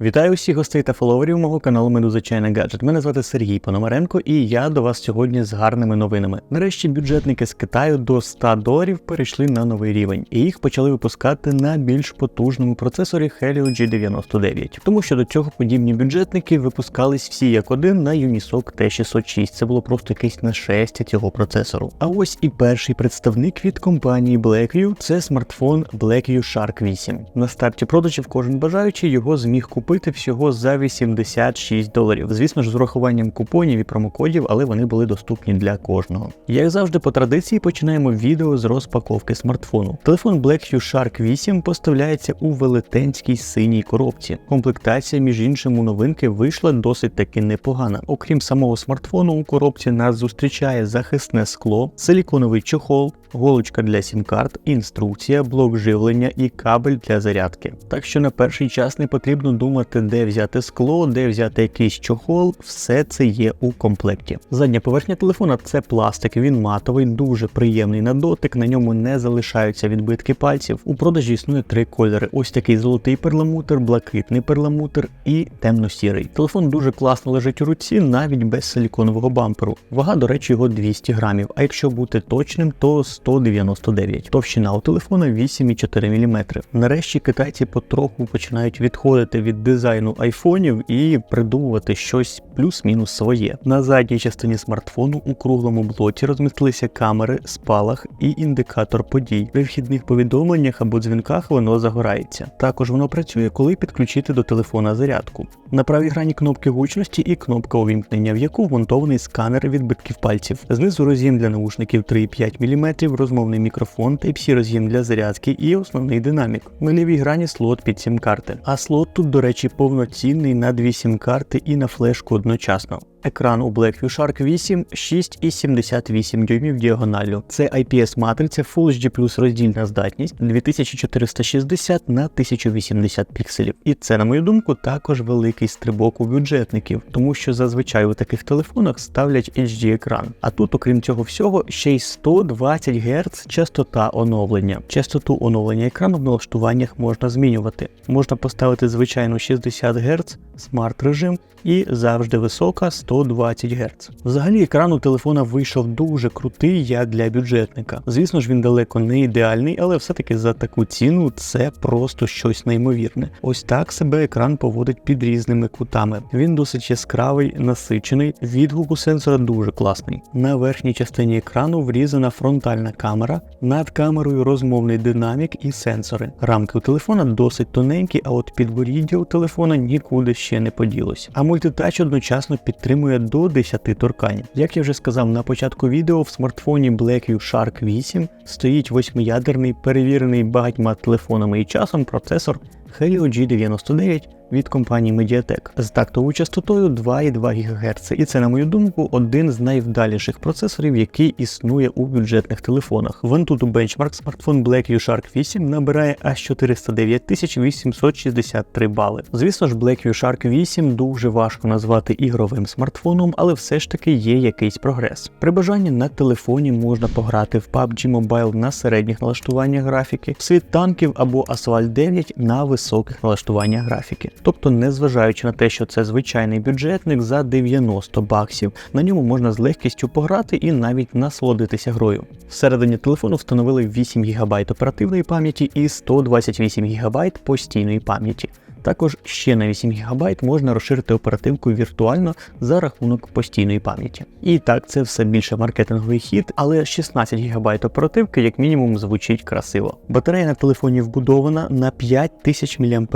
Вітаю усіх гостей та фоловерів мого каналу Медуза Чайна Гаджет. Мене звати Сергій Пономаренко, і я до вас сьогодні з гарними новинами. Нарешті бюджетники з Китаю до 100 доларів перейшли на новий рівень, і їх почали випускати на більш потужному процесорі Helio G99. Тому що до цього подібні бюджетники випускались всі як один на Unisoc T606. Це було просто якесь нашестя цього процесору. А ось і перший представник від компанії Blackview – це смартфон Blackview Shark 8. На старті продажів кожен бажаючий його зміг купити всього за 86 доларів. Звісно ж, з урахуванням купонів і промокодів, але вони були доступні для кожного. Як завжди, по традиції починаємо відео з розпаковки смартфону. Телефон Blackview Shark 8 поставляється у велетенській синій коробці. Комплектація, між іншим, у новинки вийшла досить таки непогана. Окрім самого смартфону, у коробці нас зустрічає захисне скло, силіконовий чохол, голочка для сім-карт, інструкція, блок живлення і кабель для зарядки. Так що на перший час не потрібно думати, де взяти скло, де взяти якийсь чохол, все це є у комплекті. Задня поверхня телефона це пластик, він матовий, дуже приємний на дотик, на ньому не залишаються відбитки пальців. У продажі існує три кольори: ось такий золотий перламутр, блакитний перламутр і темно-сірий. Телефон дуже класно лежить у руці, навіть без силіконового бамперу. Вага, до речі, його 200 грамів. А якщо бути точним, то 199. Товщина у телефона 8,4 мм. Нарешті китайці потроху починають відходити від дизайну айфонів і придумувати щось плюс-мінус своє. На задній частині смартфону у круглому блоці розмістилися камери, спалах і індикатор подій. При вхідних повідомленнях або дзвінках воно загорається. Також воно працює, коли підключити до телефона зарядку. На правій грані кнопки гучності і кнопка увімкнення, в яку вмонтований сканер відбитків пальців. Знизу роз'єм для наушників 3,5 мм, розмовний мікрофон, Type-C роз'єм для зарядки і основний динамік. На лівій грані слот під сім-карти. А слот тут, до речі, повноцінний на дві сім-карти і на флешку одночасно. Екран у Blackview Shark 8 6,78 дюймів діагоналю. Це IPS-матриця Full HD роздільна здатність 2460 на 1080 пікселів. І це, на мою думку, також великий стрибок у бюджетників, тому що зазвичай у таких телефонах ставлять HD-екран. А тут, окрім цього всього, ще й 120 Гц частота оновлення. Частоту оновлення екрану в налаштуваннях можна змінювати. Можна поставити звичайну 60 Гц, смарт режим і завжди висока 120 Гц. Взагалі екран у телефона вийшов дуже крутий як для бюджетника. Звісно ж, він далеко не ідеальний, але все-таки за таку ціну це просто щось неймовірне. Ось так себе екран поводить під різними кутами. Він досить яскравий, насичений, відгук у сенсора дуже класний. На верхній частині екрану врізана фронтальна камера, над камерою розмовний динамік і сенсори. Рамки у телефона досить тоненькі, а от підборіддя у телефона нікуди ще не поділося. А мультитач одночасно підтримує до 10 торкань. Як я вже сказав на початку відео, в смартфоні Blackview Shark 8 стоїть восьмиядерний, перевірений багатьма телефонами і часом процесор Helio G99 від компанії Mediatek з тактовою частотою 2,2 ГГц. І це, на мою думку, один з найвдаліших процесорів, який існує у бюджетних телефонах. В Antutu Benchmark смартфон Blackview Shark 8 набирає аж 409 863 бали. Звісно ж, Blackview Shark 8 дуже важко назвати ігровим смартфоном, але все ж таки є якийсь прогрес. При бажанні на телефоні можна пограти в PUBG Mobile на середніх налаштуваннях графіки, в світ танків або Asphalt 9 на високих налаштуваннях графіки. Тобто, незважаючи на те, що це звичайний бюджетник за 90 баксів, на ньому можна з легкістю пограти і навіть насолодитися грою. Всередині телефону встановили 8 ГБ оперативної пам'яті і 128 ГБ постійної пам'яті. Також ще на 8 ГБ можна розширити оперативку віртуально за рахунок постійної пам'яті. І так, це все більше маркетинговий хід, але 16 ГБ оперативки як мінімум звучить красиво. Батарея на телефоні вбудована на 5000 мАч.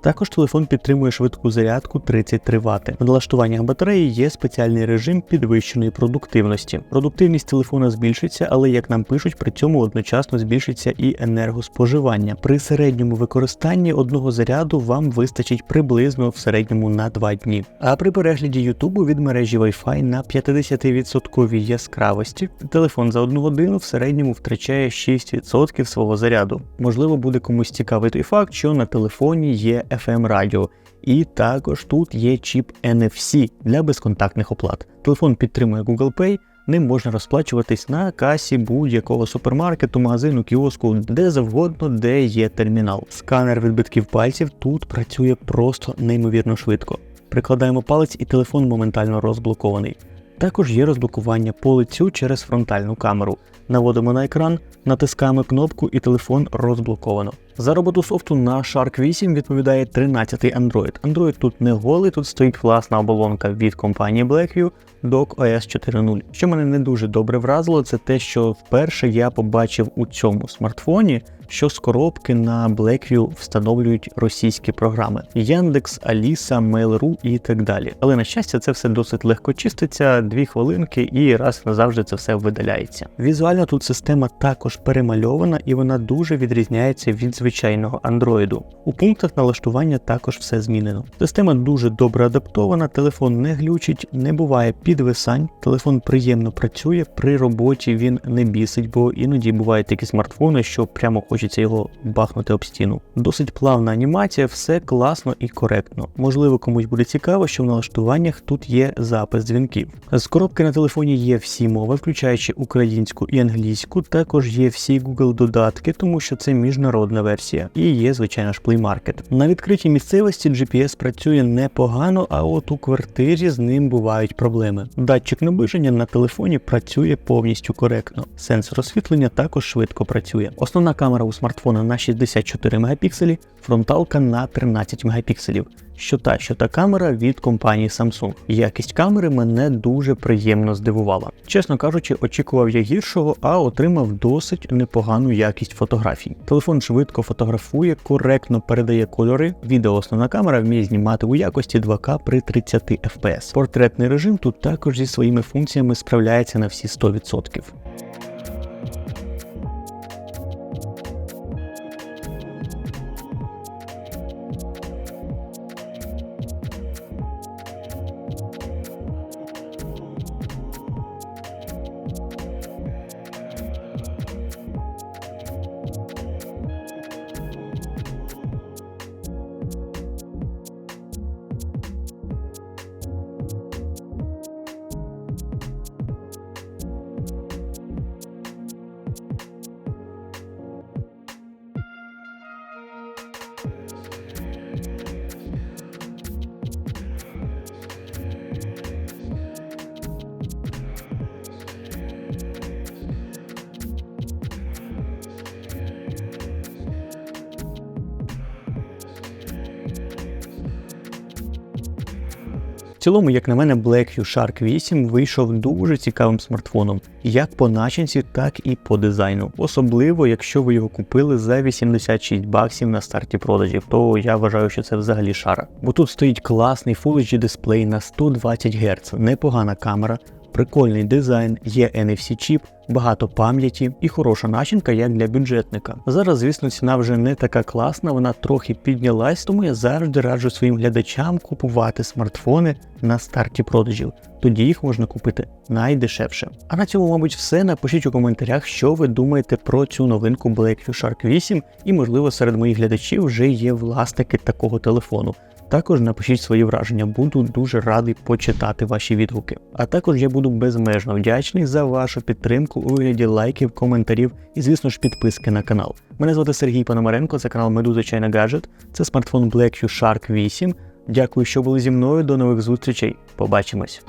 Також телефон підтримує швидку зарядку 33 Вт. В налаштуваннях батареї є спеціальний режим підвищеної продуктивності. Продуктивність телефона збільшиться, але як нам пишуть, при цьому одночасно збільшиться і енергоспоживання. При середньому використанні одного заряду вам вам вистачить приблизно в середньому на 2 дні. А при перегляді Ютубу від мережі Wi-Fi на 50% яскравості телефон за одну годину в середньому втрачає 6% свого заряду. Можливо, буде комусь цікавий той факт, що на телефоні є FM радіо. І також тут є чіп NFC для безконтактних оплат. Телефон підтримує Google Pay, Ним можна розплачуватись на касі будь-якого супермаркету, магазину, кіоску, де завгодно, де є термінал. Сканер відбитків пальців тут працює просто неймовірно швидко. Прикладаємо палець і телефон моментально розблокований. Також є розблокування по лицю через фронтальну камеру. Наводимо на екран, натискаємо кнопку і телефон розблоковано. За роботу софту на Shark 8 відповідає 13-й Android. Android тут не голий, тут стоїть власна оболонка від компанії Blackview Dock OS 4.0. Що мене не дуже добре вразило, це те, що вперше я побачив у цьому смартфоні, що з коробки на Blackview встановлюють російські програми: Яндекс, Аліса, Mail.ru і так далі. Але на щастя, це все досить легко чиститься, дві хвилинки і раз назавжди це все видаляється. Візуально тут система також перемальована і вона дуже відрізняється від звичайного Android. У пунктах налаштування також все змінено. Система дуже добре адаптована, телефон не глючить, не буває підвисань, телефон приємно працює, при роботі він не бісить, бо іноді бувають такі смартфони, що прямо хочеться його бахнути об стіну. Досить плавна анімація, все класно і коректно. Можливо, комусь буде цікаво, що в налаштуваннях тут є запис дзвінків. З коробки на телефоні є всі мови, включаючи українську і англійську. Також є всі Google додатки, тому що це міжнародна версія, і є, звичайно ж, Play Market. На відкритій місцевості GPS працює непогано, а от у квартирі з ним бувають проблеми. Датчик наближення на телефоні працює повністю коректно. Сенсор освітлення також швидко працює. Основна камера у смартфона на 64 мегапікселі, фронталка на 13 мегапікселів. Що та, що та камера від компанії Samsung. Якість камери мене дуже приємно здивувала. Чесно кажучи, очікував я гіршого, а отримав досить непогану якість фотографій. Телефон швидко фотографує, коректно передає кольори. Відео основна камера вміє знімати у якості 2К при 30 FPS. Портретний режим тут також зі своїми функціями справляється на всі 100%. Цілому, як на мене, Blackview Shark 8 вийшов дуже цікавим смартфоном, як по начинці, так і по дизайну. Особливо, якщо ви його купили за 86 баксів на старті продажів, то я вважаю, що це взагалі шара. Бо тут стоїть класний Full HD дисплей на 120 Гц, непогана камера. Прикольний дизайн, є NFC чіп, багато пам'яті і хороша начинка як для бюджетника. Зараз, звісно, ціна вже не така класна, вона трохи піднялась, тому я завжди раджу своїм глядачам купувати смартфони на старті продажів. Тоді їх можна купити найдешевше. А на цьому, мабуть, все. Напишіть у коментарях, що ви думаєте про цю новинку Blackview Shark 8, і, можливо, серед моїх глядачів вже є власники такого телефону. Також напишіть свої враження, буду дуже радий почитати ваші відгуки. А також я буду безмежно вдячний за вашу підтримку у вигляді лайків, коментарів і, звісно ж, підписки на канал. Мене звати Сергій Пономаренко, це канал Медуза Чайна Гаджет, це смартфон Blackview Shark 8. Дякую, що були зі мною. До нових зустрічей. Побачимось.